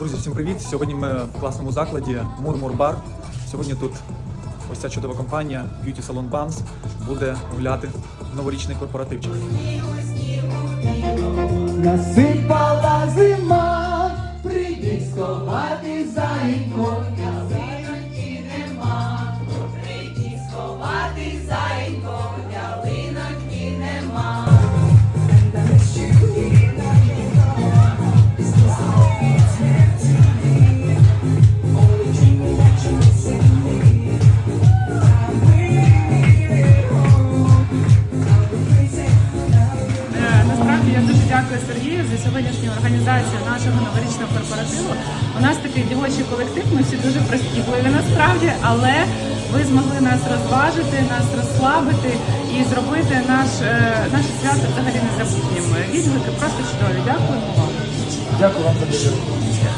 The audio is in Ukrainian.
Друзі, всім привіт! Сьогодні ми в класному закладі Мурмур Бар. Сьогодні тут ось ця чудова компанія Beauty Salon Bans буде гуляти новорічний корпоративчик. Насипала зима, прийди сховати за ялиноньки дякую Сергію за сьогоднішню організацію нашого новорічного корпоративу. У нас такий дівочий колектив, ми всі дуже прискіпливі насправді, але ви змогли нас розважити, нас розслабити і зробити наш, е, наше свято взагалі незабутнім. Відгуки просто чудові. Дякуємо вам. Дякую вам за довіру.